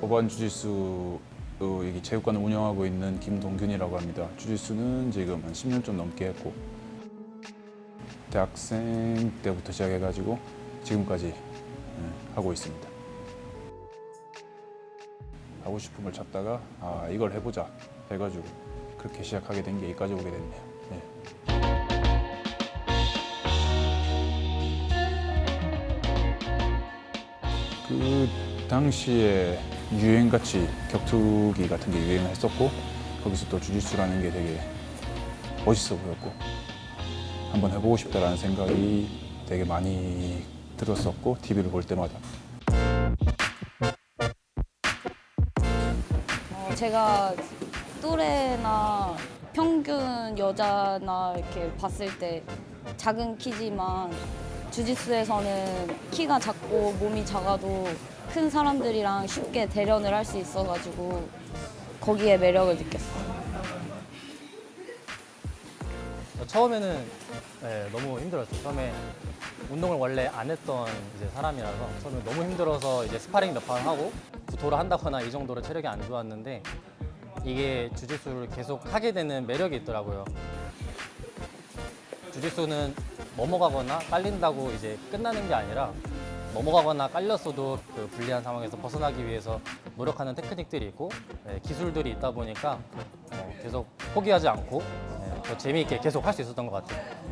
법안 주짓수 어, 여기 체육관을 운영하고 있는 김동균이라고 합니다. 주짓수는 지금 한 10년 좀 넘게 했고 대학생 때부터 시작해가지고 지금까지 예, 하고 있습니다. 하고 싶은 걸 찾다가 아 이걸 해보자 해가지고 그렇게 시작하게 된 게 여기까지 오게 됐네요. 예. 그 당시에 유행같이 격투기 같은 게 유행을 했었고 거기서 또 주짓수라는 게 되게 멋있어 보였고 한번 해보고 싶다라는 생각이 되게 많이 들었었고 TV를 볼 때마다. 어, 제가 또래나 평균 여자나 이렇게 봤을 때 작은 키지만 주짓수에서는 키가 작고 몸이 작아도 큰 사람들이랑 쉽게 대련을 할 수 있어가지고 거기에 매력을 느꼈어요. 처음에는 네, 너무 힘들었어요. 처음에 운동을 원래 안 했던 이제 사람이라서 처음에 너무 힘들어서 이제 스파링 몇 판 하고 구토를 한다거나 이 정도로 체력이 안 좋았는데 이게 주짓수를 계속 하게 되는 매력이 있더라고요. 주짓수는 넘어가거나 깔린다고 이제 끝나는 게 아니라 넘어가거나 깔렸어도 그 불리한 상황에서 벗어나기 위해서 노력하는 테크닉들이 있고 네, 기술들이 있다 보니까 어, 계속 포기하지 않고 네, 더 재미있게 계속 할 수 있었던 것 같아요.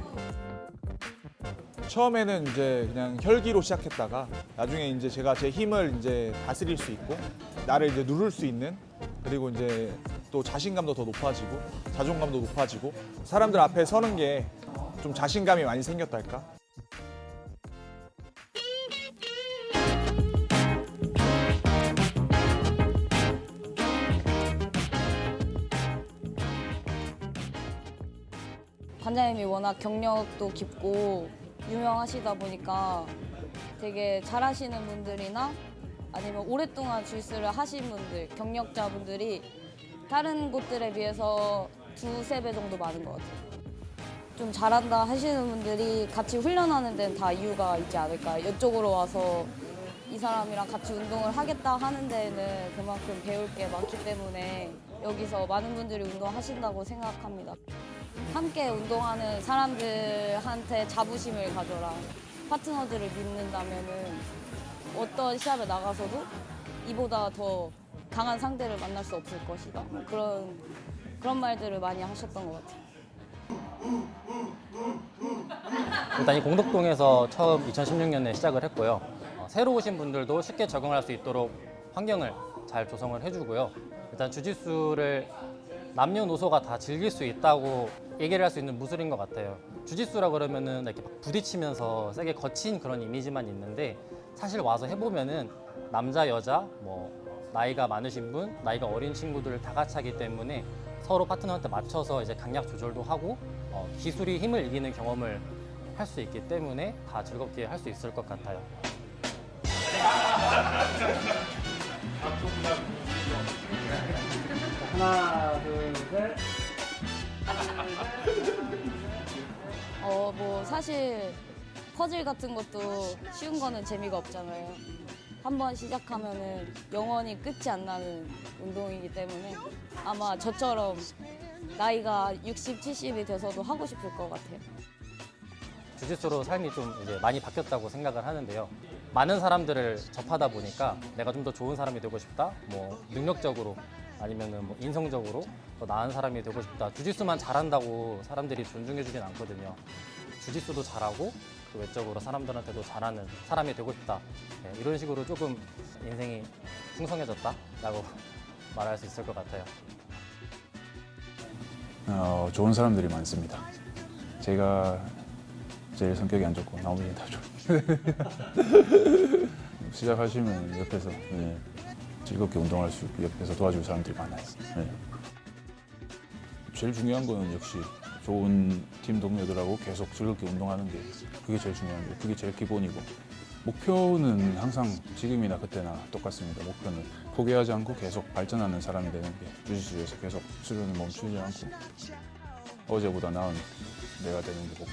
처음에는 이제 그냥 혈기로 시작했다가 나중에 이제 제가 제 힘을 이제 다스릴 수 있고 나를 이제 누를 수 있는 그리고 이제 또 자신감도 더 높아지고 자존감도 높아지고 사람들 앞에 서는 게 좀 자신감이 많이 생겼달까? 관장님이 워낙 경력도 깊고 유명하시다 보니까 되게 잘하시는 분들이나 아니면 오랫동안 주짓수를 하신 분들, 경력자분들이 다른 곳들에 비해서 두세 배 정도 많은 것 같아요. 좀 잘한다 하시는 분들이 같이 훈련하는 데는 다 이유가 있지 않을까. 이쪽으로 와서 이 사람이랑 같이 운동을 하겠다 하는 데는 그만큼 배울 게 많기 때문에 여기서 많은 분들이 운동하신다고 생각합니다. 함께 운동하는 사람들한테 자부심을 가져라. 파트너들을 믿는다면은 어떤 시합에 나가서도 이보다 더 강한 상대를 만날 수 없을 것이다. 뭐 그런 그런 말들을 많이 하셨던 것 같아요. 일단 이 공덕동에서 처음 2016년에 시작을 했고요. 어, 새로 오신 분들도 쉽게 적응할 수 있도록 환경을 잘 조성을 해주고요. 일단 주짓수를 남녀노소가 다 즐길 수 있다고 얘기를 할 수 있는 무술인 것 같아요. 주짓수라 그러면은 이렇게 막 부딪히면서 세게 거친 그런 이미지만 있는데 사실 와서 해보면은 남자 여자 뭐 나이가 많으신 분, 나이가 어린 친구들 다 같이 하기 때문에 서로 파트너한테 맞춰서 이제 강약 조절도 하고 어, 기술이 힘을 이기는 경험을 할 수 있기 때문에 다 즐겁게 할 수 있을 것 같아요. 하나, 둘, 셋. 어, 뭐 사실 퍼즐 같은 것도 쉬운 거는 재미가 없잖아요. 한번 시작하면은 영원히 끝이 안 나는 운동이기 때문에 아마 저처럼 나이가 60, 70이 돼서도 하고 싶을 것 같아요. 주짓수로 삶이 좀 이제 많이 바뀌었다고 생각을 하는데요. 많은 사람들을 접하다 보니까 내가 좀 더 좋은 사람이 되고 싶다. 뭐 능력적으로 아니면은 뭐 인성적으로 더 나은 사람이 되고 싶다. 주짓수만 잘한다고 사람들이 존중해주진 않거든요. 주짓수도 잘하고 그 외적으로 사람들한테도 잘하는 사람이 되고 싶다. 네, 이런 식으로 조금 인생이 풍성해졌다라고 말할 수 있을 것 같아요. 어, 좋은 사람들이 많습니다. 제가 제일 성격이 안 좋고 나머지는 다 좋. 시작하시면 옆에서 예, 즐겁게 운동할 수 있고 옆에서 도와줄 사람들이 많아요. 예. 제일 중요한 거는 역시 좋은 팀 동료들하고 계속 즐겁게 운동하는 게 그게 제일 중요한 게 그게 제일 기본이고 목표는 항상 지금이나 그때나 똑같습니다. 목표는 포기하지 않고 계속 발전하는 사람이 되는 게 주짓수에서 계속 수련을 멈추지 않고 어제보다 나은 내가 되는 게 목표.